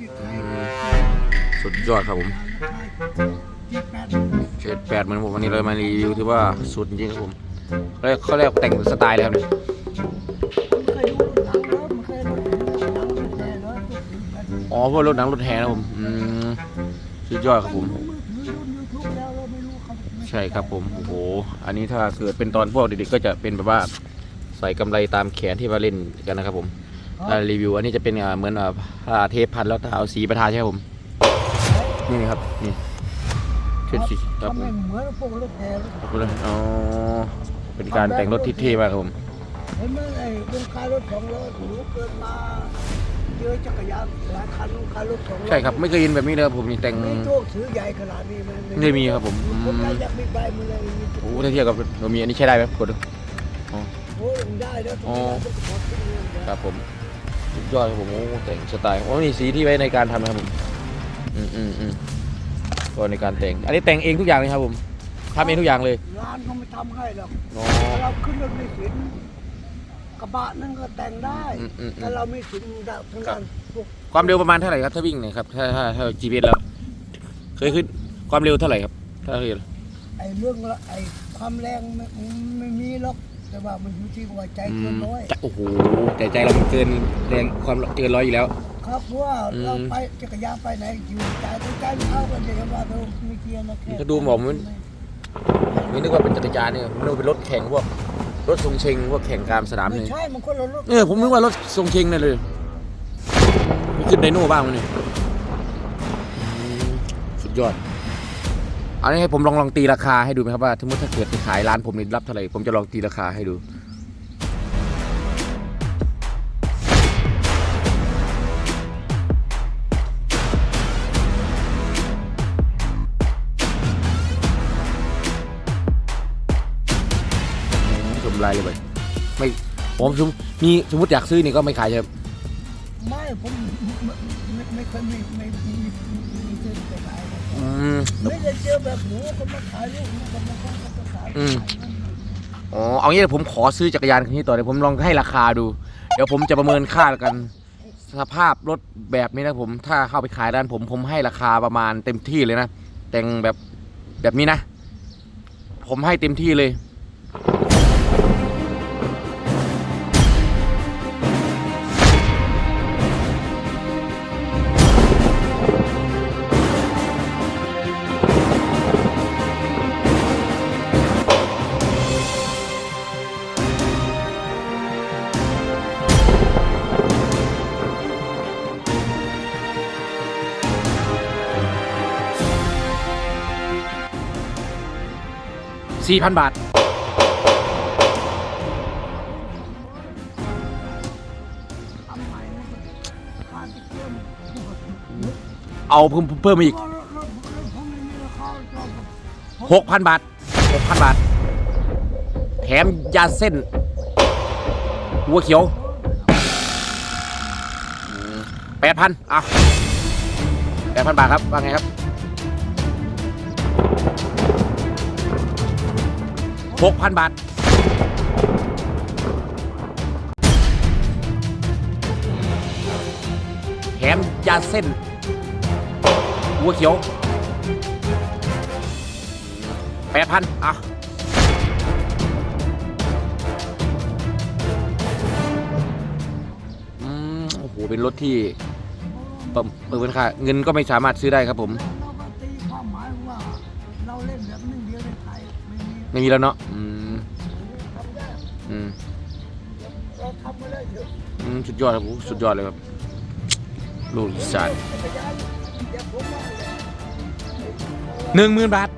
อืมสุดยอดครับผมเจ็ดแปดเหมือนผมวันนี้เลยมารีวิวที่ว่าสุดจริงๆครับผมเขาเรียกเขาเรียกแต่งสไตล์เลยครับเนี่ยเคยดูหนังแล้วมันเคยดูหนังแต่แล้วอ๋อพวกรถหนังรถแห่นะผมอืมสุดยอดครับผมมือถือรุ่นยูทูบแล้วเราไม่รู้เขาใช่ครับผมโอ้โหอันนี้ถ้าเกิดเป็นตอนพวกเด็กๆก็จะเป็นแบบว่าใส่กำไรตามแขนที่ว่าเล่นกันนะครับผมถ้า รีวิวอันนี้จะเป็นอ่าเหมือนอ่าผ้าเทปพันแล้วถ้าเอาสีประทาใช่ไหมผม นี่ครับ นี่เช่นสีครับผทำไม่มเหมือนพวกรถแห่รถขอบคุณเลยอ๋อเป็นการแต่งรถที่เท่มากครับผมเห็นไหมไอ้วงการรถสองล้อหนูเกิดมาเจอจักรยานหลายคันวงการรถสองล้อใช่ครับไม่เคยเห็นแบบนี้เลยครับผมนี่แต่งมีโชคถือใหญ่ขนาดนี้มันไม่มีครับผมผมได้อยากมีใบมือเลยมีโอ้ถ้าเทียบกับเรามีอันนี้ใช้ได้ไหมกดดูโอ้ยยังได้แล้วอ๋อต้องขอทิ้งเงินเดี๋ยวครับผม สุดยอดครับผมโอ้แต่งสไตล์โอ้มีสีที่ไว้ในการทำนะครับผมอืมอืมอืมก็ในการแต่ง อันนี้แต่งเองทุกอย่างเลยครับผมทำเองทุกอย่างเลยร้านเขาไม่ทำให้หรอกอ๋อ เราขึ้นรถไม่สินกระบะนั่นก็แต่งได้อืมอืมอืมแต่เราไม่สินดับทั้งนั้นพวกความเร็วประมาณเท่าไหร่ครับถ้าวิ่งเนี่ยครับถ้าถ้าถ้า GPS แล้ว เคยขึ้นความเร็วเท่าไหร่ครับถ้าเคยไอ้เรื่องละไอ้ความแรงไม่ไม่มีหรอก แต่ว่ามันอยู่ที่หัวใจอืเกิมนร้อยจะโอ้โหแต่ใจเรามันเกินแรงความเกินร้อยอยู่แล้ว ครับเพราะว่าอืมเราไปจักรยานไปไหนอยู่ใจตัวใจเอากันเดี๋ยวว่าเราไม่เกียร์นะแค่ก็ดูหมอมันไม่นึกว่าเป็นจักรยานเนี่ยมันนึกว่าเป็นรถแข่งพวกรถทรงเชงพวกแข่งกลางสนามไม่เลยใช่มันคนละรถเออผมนึกว่ารถทรงเชงนั่นเลยมีขึ้นไดโน่บ้างมั้ยเนี่ยอืมสุดยอด เอานี้ให้ผมลองลองตีราคาให้ดูไหมครับว่าสมมติถ้าเกิดไปขายร้านผมนี่รับเท่าไหร่ผมจะลองตีราคาให้ดูชมรายเลยไปไม่ผมสมมีสมมติอยากซื้อนี่ก็ไม่ขายใช่ไหมไม่ผมไม่ไม่ไม่เคยมีไม่มีมีเส้นไปขายเลยอืม ไม่ได้เจอแบบหนูคนมาขายลูกคนมาคนมาขายอืมอ๋อเอางี้เดี๋ยวผมขอซื้อจักรยานคันนี้ต่อเดี๋ยวผมลองให้ราคาดู เดี๋ยวผมจะประเมินค่าแล้วกัน สภาพรถแบบนี้นะผม ถ้าเข้าไปขายร้านผมผมให้ราคาประมาณเต็มที่เลยนะแต่งแบบแบบนี้นะ ผมให้เต็มที่เลย 4,000 บาททำใหม่มันก็ขาดไปเอาเพิ่มเพิ่มมาอีกรถรถรถผมไม่มีราคาจอดหกพันบาทหกพันบาท แถมยาเส้น หัวเขียวแปดพันอะแปดพันบาทครับ ว่าไงครับ หกพันบาท แถมยาเส้นหัวเขียวแปดพันอะอืมโอ้โห เป็นรถที่เปิดเปิดเป็นค่าเงินก็ไม่สามารถซื้อได้ครับผม เราเล่นแบบหนึ่งเดียวในไทยไม่มีไม่มีแล้วเนาะอืมทำได้อืมเราทำมาได้เยอะอืมสุดยอดครับผมสุดยอดเลยครับ ลูกอีสานจักรยานเดี๋ยวผมว่าเลย หนึ่งหมื่นบาท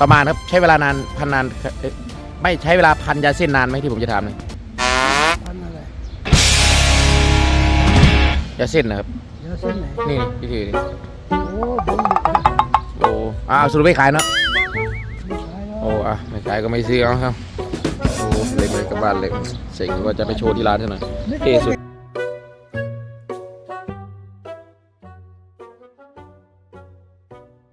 ประมาณครับใช้เวลานานพันนานเอ๊ะไม่ใช้เวลาพันยาเส้นนานไหมที่ผมจะถามเลยพันอะไรยาเส้นนะครับเดี๋ยวเส้นไหนนี่นี่พี่ถือนี่โอ้ผมโอ้อ้าวสรุปไม่ขายเนาะไม่ขายแล้วโอ้อะไม่ขายก็ไม่ซื้อเอาครับโอ้เลยเลยกลับบ้านเลยเสร็จก็จะไปโชว์ที่ร้านเท่านั้นเท่สุด